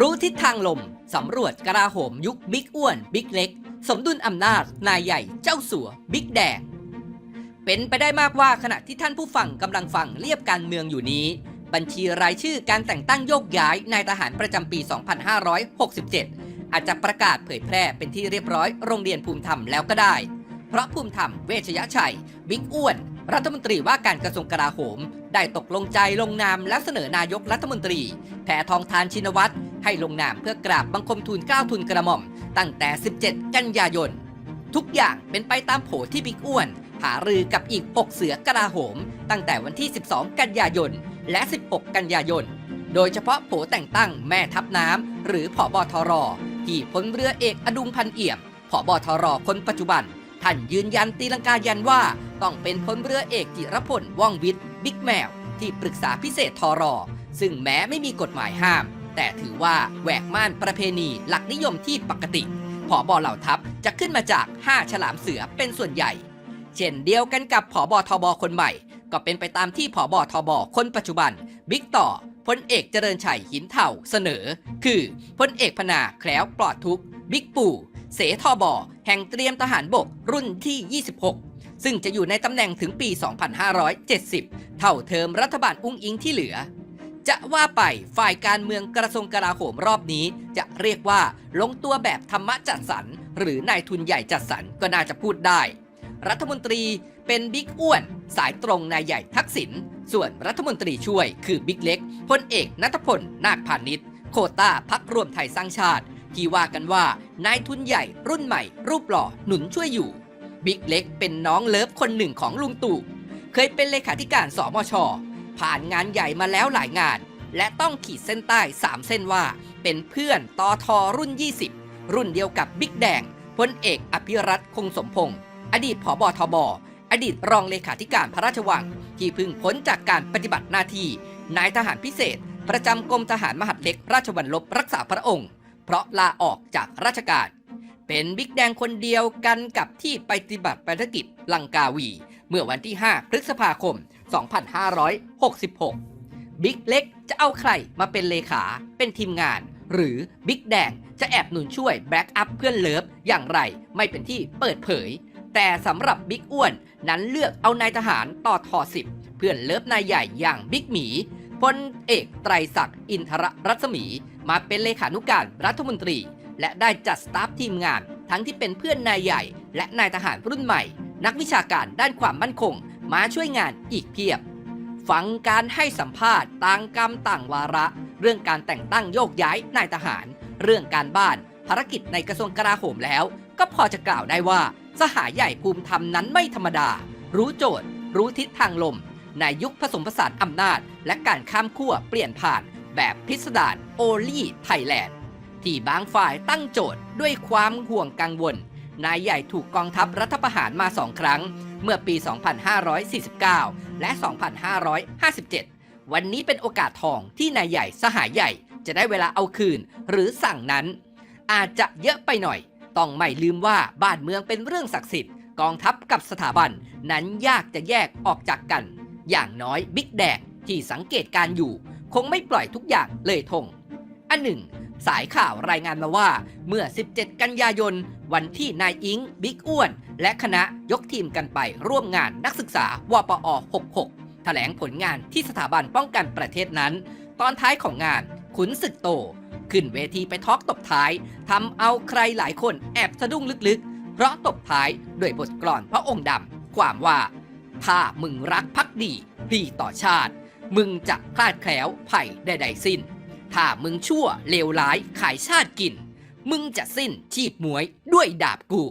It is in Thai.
รู้ทิศทางลม สำรวจกราโหมยุคบิ๊กอ้วน บิ๊กเล็ก สมดุลอำนาจ นายใหญ่เจ้าสัว บิ๊กแดง เป็นไปได้มากว่าขณะที่ท่านผู้ฟังกำลังฟังเรียบการเมืองอยู่นี้ บัญชีรายชื่อการแต่งตั้งโยกย้ายนายทหารประจำปี 2567 อาจจะประกาศเผยแพร่เป็นที่เรียบร้อยโรงเรียนภูมิธรรมแล้วก็ได้ เพราะภูมิธรรมเวชยชัย บิ๊กอ้วนรัฐมนตรีว่าการกระทรวงกลาโหม ได้ตกลงใจลงนามและเสนอนายกรัฐมนตรี แพทองทานชินวัตร ให้ลงนามเพื่อกราบบังคมทูลเกล้าทุนกระหม่อม ตั้งแต่ 17 กันยายน ทุกอย่างเป็นไปตามโผที่บิ๊กอ้วนหารือกับอีก 6 เสือกลาโหม ตั้งแต่วันที่ 12 กันยายน และ 16 กันยายน โดยเฉพาะโผแต่งตั้งแม่ทัพน้ำหรือผอบอทรที่พลเรือเอกอดุงพันเอี่ยมผอบอทรคนปัจจุบัน ท่านยืนยันตีลังกายันว่า ต้องเป็นพลเรือเอกจิรพลว่องวิทย์บิ๊กแมว ที่ปรึกษาพิเศษทรซึ่งแม้ไม่มีกฎหมายห้าม แต่ถือว่าแหวกม่านประเพณีหลักนิยมที่ปกติผอบอเหล่าทัพจะขึ้นมาจาก 5 ฉลามเสือเป็นส่วนใหญ่ เช่นเดียวกันกับผอบอทบคนใหม่ ก็เป็นไปตามที่ผอบอทบคนปัจจุบัน บิ๊กต่อพลเอกเจริญชัยหินเถ่าเสนอ คือพลเอกพนาแคล้วปลอดทุกบิ๊กปู่ เสทอบอแห่งเตรียมทหารบกรุ่นที่ 26 ซึ่งจะอยู่ในตำแหน่งถึงปี 2570 เท่าเทอมรัฐบาลอุ้งอิงที่เหลือ จะว่าไปฝ่ายการเมืองกระทรวงกลาโหมรอบนี้ จะเรียกว่าลงตัวแบบธรรมะจัดสรรหรือนายทุนใหญ่จัดสรรก็น่าจะพูดได้ รัฐมนตรีเป็นบิ๊กอ้วน สายตรงนายใหญ่ทักษิณส่วนรัฐมนตรีช่วยคือบิ๊กเล็กพลเอกนัทพลนาคพาณิชย์โคต้าพักรวมไทยสร้างชาติ ที่ว่ากันว่านายทุนใหญ่รุ่นใหม่ รูปหล่อหนุนช่วยอยู่บิ๊กเล็กเป็นน้องเลิฟคนหนึ่งของลุงตู่เคยเป็นเลขาธิการสมช ผ่านงานใหญ่มาแล้วหลายงาน และต้องขีดเส้นใต้ 3 เส้นว่า เป็นเพื่อนตอทอรุ่น 20 รุ่นเดียวกับบิ๊กแดงพลเอกอภิรัตคงสมพงศ์อดีตผอบอทบอดีตรองเลขาธิการพระราชวัง ที่พึ่งพ้นจากการปฏิบัติหน้าที่นายทหารพิเศษ ประจำกรมทหารมหาดเล็กราชวัลลบรักษาพระองค์ เพราะลาออกจากราชการ เป็นบิ๊กแดงคนเดียวกันกับที่ไปปฏิบัติภารกิจลังกาวี เมื่อวันที่ 5 พฤษภาคม 2566 บิ๊กเล็กจะเอาใครมาเป็นเลขา เป็นทีมงาน หรือบิ๊กแดงจะแอบหนุนช่วยแบ็กอัพเพื่อนเลิฟอย่างไรไม่เป็นที่เปิดเผย แต่สำหรับบิ๊กอ้วนนั้นเลือกเอานายทหารต่อทอสิบเพื่อนเลิฟนายใหญ่อย่างบิ๊กหมีพลเอกไตรศักดิ์อินทรรัศมี มาเป็นเลขานุการรัฐมนตรี และได้จัดสตาฟทีมงานทั้งที่เป็นเพื่อนนายใหญ่ และนายทหารรุ่นใหม่ นักวิชาการด้านความมั่นคงมาช่วยงานอีกเพียบ ฟังการให้สัมภาษณ์ต่างกรรมต่างวาระ เรื่องการแต่งตั้งโยกย้ายนายทหาร เรื่องการบ้านภารกิจในกระทรวงกลาโหมแล้ว ก็พอจะกล่าวได้ว่า สหายใหญ่ภูมิธรรมนั้นไม่ธรรมดา รู้โจทย์ รู้ทิศทางลม ในยุคผสมผสานอำนาจ และการข้ามขั้วเปลี่ยนผ่าน แบบพิสดารโอลี่ไทยแลนด์ที่บางฝ่ายตั้งโจทย์ด้วยความห่วงกังวล นายใหญ่ถูกกองทัพรัฐประหารมาสองครั้ง เมื่อปี 2549 และ 2557 วันนี้เป็นโอกาสทองที่นายใหญ่สหายใหญ่จะได้เวลาเอาคืน หรือสั่งนั้น อาจจะเยอะไปหน่อย ต้องไม่ลืมว่าบ้านเมืองเป็นเรื่องศักดิ์สิทธิ์กองทัพกับสถาบันนั้นยากจะแยกออกจากกัน อย่างน้อยบิ๊กแดงที่สังเกตการอยู่ คงไม่ปล่อยทุกอย่างเลยทง อันหนึ่ง สายข่าวรายงานมาว่า เมื่อ 17 กันยายน วันที่นายอิง บิ๊กอ้วน และคณะยกทีมกันไปร่วมงานนักศึกษาวปอ 66 แถลงผลงานที่สถาบันป้องกันประเทศนั้น ตอนท้ายของงาน ขุนศึกโต ขึ้นเวทีไปทอล์กตบท้ายทำเอาใครหลายคนแอบสะดุ้งลึกๆ เพราะตบท้ายด้วยบทกลอนพระองค์ดำความว่า ถ้ามึงรักพักดีพลีต่อชาติ มึงจะคลาดแคล้วไผ่ใดๆสิ้น ถ้ามึงชั่วเลวร้ายขายชาติกิน มึงจะสิ้นชีพมวยด้วยดาบกู